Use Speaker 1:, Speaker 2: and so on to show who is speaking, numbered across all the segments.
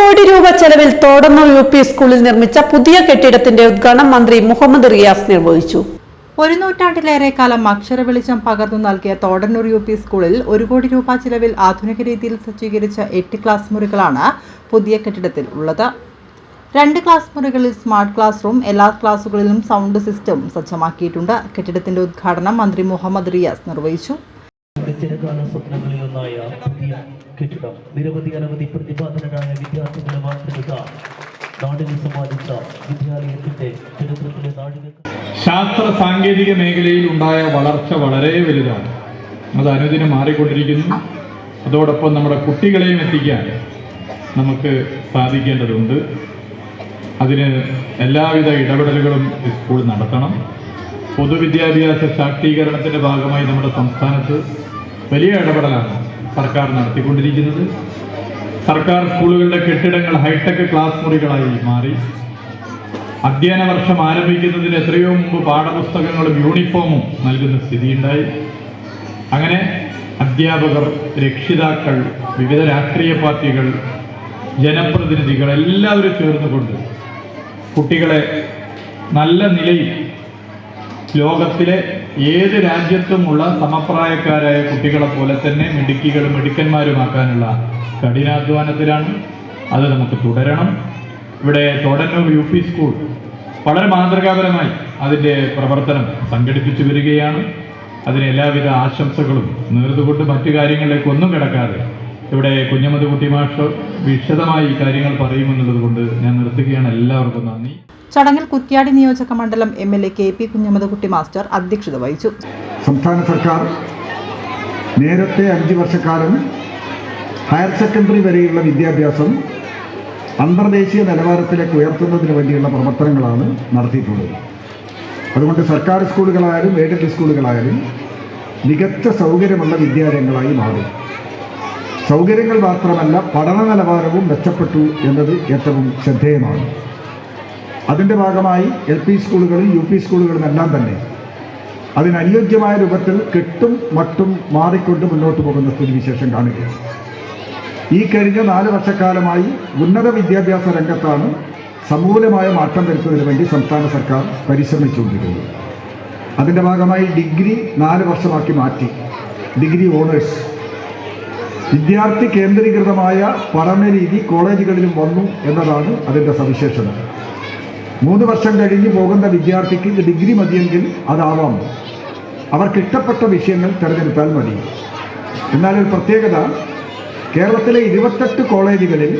Speaker 1: കോടി രൂപ ചെലവിൽ തോടന്നൂർ യു പി സ്കൂളിൽ നിർമ്മിച്ച പുതിയ കെട്ടിടത്തിന്റെ ഉദ്ഘാടനം മന്ത്രി മുഹമ്മദ് റിയാസ് നിർവഹിച്ചു.
Speaker 2: ഒരു നൂറ്റാണ്ടിലേറെ കാലം അക്ഷര വെളിച്ചം പകർന്നു നൽകിയ തോടന്നൂർ യു പി സ്കൂളിൽ ഒരു കോടി രൂപ ചിലവിൽ ആധുനിക രീതിയിൽ സജ്ജീകരിച്ച എട്ട് ക്ലാസ് മുറികളാണ് പുതിയ കെട്ടിടത്തിൽ ഉള്ളത്. രണ്ട് ക്ലാസ് മുറികളിൽ സ്മാർട്ട് ക്ലാസ് റൂം എല്ലാ ക്ലാസുകളിലും സൗണ്ട് സിസ്റ്റം സജ്ജമാക്കിയിട്ടുണ്ട്. കെട്ടിടത്തിന്റെ ഉദ്ഘാടനം മന്ത്രി മുഹമ്മദ് റിയാസ് നിർവഹിച്ചു.
Speaker 3: ചിരകാല സ്വപ്നങ്ങളിലൊന്നായ പുതിയ കെട്ടിടം. നിരവധി അനവധി പ്രതിപാദനരായ വിദ്യാർത്ഥികളെ വാർത്തെടുത്ത നാടിന് സമ്മാനിച്ച വിദ്യാലയത്തിന്റെ ചരിത്രത്തിലെ നാടിന്
Speaker 4: ശാസ്ത്ര സാങ്കേതിക മേഖലയിൽ ഉണ്ടായ വളർച്ച വളരെ വലുതാണ്. അത് അനുദിനം മാറിക്കൊണ്ടിരിക്കുന്നു. അതോടൊപ്പം നമ്മുടെ കുട്ടികളെയും എത്തിക്കാൻ നമുക്ക് സാധിക്കേണ്ടതുണ്ട്. അതിന് എല്ലാവിധ ഇടപെടലുകളും സ്കൂൾ നടത്തണം. പൊതുവിദ്യാഭ്യാസ ശാക്തീകരണത്തിന്റെ ഭാഗമായി നമ്മുടെ സംസ്ഥാനത്ത് വലിയ ഇടപെടലാണ് സർക്കാർ നടത്തിക്കൊണ്ടിരിക്കുന്നത്. സർക്കാർ സ്കൂളുകളുടെ കെട്ടിടങ്ങൾ ഹൈടെക് ക്ലാസ് മുറികളായി മാറി. അധ്യയന വർഷം ആരംഭിക്കുന്നതിന് എത്രയോ മുമ്പ് പാഠപുസ്തകങ്ങളും യൂണിഫോമും നൽകുന്ന സ്ഥിതിയുണ്ടായി. അങ്ങനെ അധ്യാപകർ രക്ഷിതാക്കൾ വിവിധ രാഷ്ട്രീയ പാർട്ടികൾ ജനപ്രതിനിധികൾ എല്ലാവരും ചേർന്നുകൊണ്ട് കുട്ടികളെ നല്ല നിലയിൽ ലോകത്തിലെ ഏത് രാജ്യത്തുമുള്ള സമപ്രായക്കാരായ കുട്ടികളെ പോലെ തന്നെ മിടുക്കികളും മിടുക്കന്മാരുമാക്കാനുള്ള കഠിനാധ്വാനത്തിലാണ് അത് നമുക്ക് തുടരണം. ഇവിടെ തോടന്നൂർ യു പി സ്കൂൾ വളരെ മാതൃകാപരമായി അതിന്റെ പ്രവർത്തനം സംഘടിപ്പിച്ചു വരികയാണ്. അതിന് എല്ലാവിധ ആശംസകളും നേർന്നുകൊണ്ട് മറ്റു കാര്യങ്ങളിലേക്ക് ഒന്നും കിടക്കാതെ ഇവിടെ കുഞ്ഞമ്മദ് കുട്ടി മാഷ് വിശദമായി ഈ കാര്യങ്ങൾ പറയുമെന്നുള്ളത് കൊണ്ട് ഞാൻ നിർത്തുകയാണ്. എല്ലാവർക്കും നന്ദി.
Speaker 2: ചടങ്ങിൽ കുറ്റ്യാടി നിയോജക മണ്ഡലം M L A K P Kunhammad master അധ്യക്ഷത വഹിച്ചു.
Speaker 5: സംസ്ഥാന സർക്കാർ നേരത്തെ അഞ്ച് വർഷക്കാലം ഹയർ സെക്കൻഡറി വരെയുള്ള വിദ്യാഭ്യാസം അന്തർദേശീയ നിലവാരത്തിലേക്ക് ഉയർത്തുന്നതിന് വേണ്ടിയുള്ള പ്രവർത്തനങ്ങളാണ് നടത്തിയിട്ടുള്ളത്. അതുകൊണ്ട് സർക്കാർ സ്കൂളുകളായാലും എയ്ഡഡ് സ്കൂളുകളായാലും മികച്ച സൗകര്യമുള്ള വിദ്യാലയങ്ങളായി മാറും. സൗകര്യങ്ങൾ മാത്രമല്ല പഠന നിലവാരവും മെച്ചപ്പെട്ടു എന്നത് ഏറ്റവും ശ്രദ്ധേയമാണ്. അതിന്റെ ഭാഗമായി എൽ പി സ്കൂളുകളും യു പി സ്കൂളുകളും എല്ലാം തന്നെ അതിനനുയോജ്യമായ രൂപത്തിൽ കെട്ടും മട്ടും മാറിക്കൊണ്ട് മുന്നോട്ട് പോകുന്ന സ്ഥിതിവിശേഷം കാണുകയാണ്. ഈ കഴിഞ്ഞ നാല് വർഷക്കാലമായി ഉന്നത വിദ്യാഭ്യാസ രംഗത്താണ് സമൂലമായ മാറ്റം വരുത്തുന്നതിന് വേണ്ടി സംസ്ഥാന സർക്കാർ പരിശ്രമിച്ചുകൊണ്ടിരിക്കുന്നത്. അതിന്റെ ഭാഗമായി ഡിഗ്രി നാല് വർഷമാക്കി മാറ്റി. Degree honours. വിദ്യാർത്ഥി കേന്ദ്രീകൃതമായ പഠന രീതി കോളേജുകളിലും വന്നു എന്നതാണ് അതിന്റെ സവിശേഷത. മൂന്ന് വർഷം കഴിഞ്ഞ് പോകുന്ന വിദ്യാർത്ഥിക്ക് ഡിഗ്രി മതിയെങ്കിൽ അതാവാം. അവർക്ക് ഇഷ്ടപ്പെട്ട വിഷയങ്ങൾ തിരഞ്ഞെടുത്താൽ മതി. എന്നാൽ ഒരു പ്രത്യേകത കേരളത്തിലെ ഇരുപത്തെട്ട് കോളേജുകളിൽ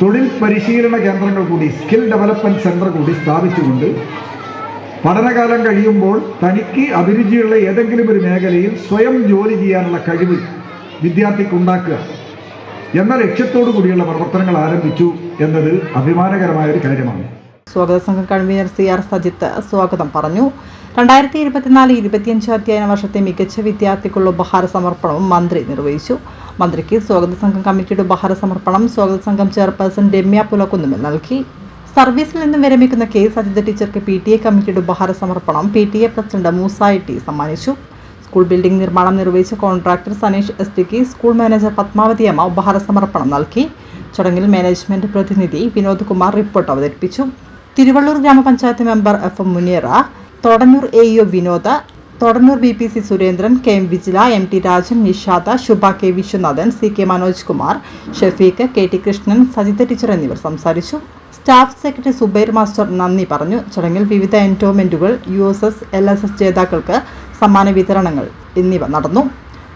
Speaker 5: തൊഴിൽ പരിശീലന കേന്ദ്രങ്ങൾ കൂടി സ്കിൽ ഡെവലപ്മെന്റ് സെന്റർ കൂടി സ്ഥാപിച്ചുകൊണ്ട് പഠനകാലം കഴിയുമ്പോൾ തനിക്ക് അഭിരുചിയുള്ള ഏതെങ്കിലും ഒരു മേഖലയിൽ സ്വയം ജോലി ചെയ്യാനുള്ള കഴിവ് വിദ്യാർത്ഥിക്ക് ഉണ്ടാക്കുക എന്ന ലക്ഷ്യത്തോടു കൂടിയുള്ള പ്രവർത്തനങ്ങൾ ആരംഭിച്ചു എന്നത് അഭിമാനകരമായ ഒരു കാര്യമാണ്.
Speaker 2: സ്വാഗത സംഘം കൺവീനർ സി ആർ സജിത്ത് സ്വാഗതം പറഞ്ഞു. രണ്ടായിരത്തി ഇരുപത്തിനാല് ഇരുപത്തിയഞ്ച് അധ്യയന വർഷത്തെ മികച്ച വിദ്യാർത്ഥിക്കുള്ള ഉപഹാര സമർപ്പണവും മന്ത്രി നിർവഹിച്ചു. മന്ത്രിക്ക് സ്വാഗത സംഘം കമ്മിറ്റിയുടെ ഉപഹാര സമർപ്പണം സ്വാഗത സംഘം ചെയർപേഴ്സൺ രമ്യ പുലക്കുന്നുമൽ നൽകി. സർവീസിൽ നിന്നും വിരമിക്കുന്ന കെ സജിത ടീച്ചർക്ക് പി ടി എ കമ്മിറ്റിയുടെ ഉപഹാര സമർപ്പണം പി ടി എ പ്രസിഡന്റ് മൂസായി ടി സമ്മാനിച്ചു. സ്കൂൾ ബിൽഡിംഗ് നിർമ്മാണം നിർവഹിച്ച കോൺട്രാക്ടർ സനീഷ് എസ് ടിക്ക് സ്കൂൾ മാനേജർ പത്മാവതി അമ്മ ഉപഹാര സമർപ്പണം നൽകി. ചടങ്ങിൽ മാനേജ്മെന്റ് പ്രതിനിധി വിനോദ് കുമാർ റിപ്പോർട്ട് അവതരിപ്പിച്ചു. തിരുവള്ളൂർ ഗ്രാമപഞ്ചായത്ത് member F M Muniyara Thodannur A EO Vinoda Thodannur B P C Surendran K M Vijila M T Rajan Nishada Shubha K Viswanathan C K Manoj Kumar Shafeeq K T Krishnan Sajitha teacher എന്നിവർ സംസാരിച്ചു. Staff secretary Zubair master നന്ദി പറഞ്ഞു. ചടങ്ങിൽ വിവിധ എന്റോമെന്റുകൾ U S S L S S ജേതാക്കൾക്ക് സമ്മാന വിതരണങ്ങൾ എന്നിവ നടന്നു.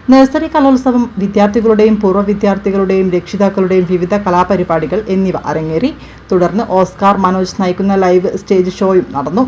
Speaker 2: Nursery കലോത്സവം വിദ്യാർത്ഥികളുടെയും പൂർവ വിദ്യാർത്ഥികളുടെയും രക്ഷിതാക്കളുടെയും വിവിധ കലാപരിപാടികൾ എന്നിവ അരങ്ങേറി. തുടർന്ന് ഓസ്കാർ മനോജ് നയിക്കുന്ന ലൈവ് സ്റ്റേജ് ഷോയും നടന്നു.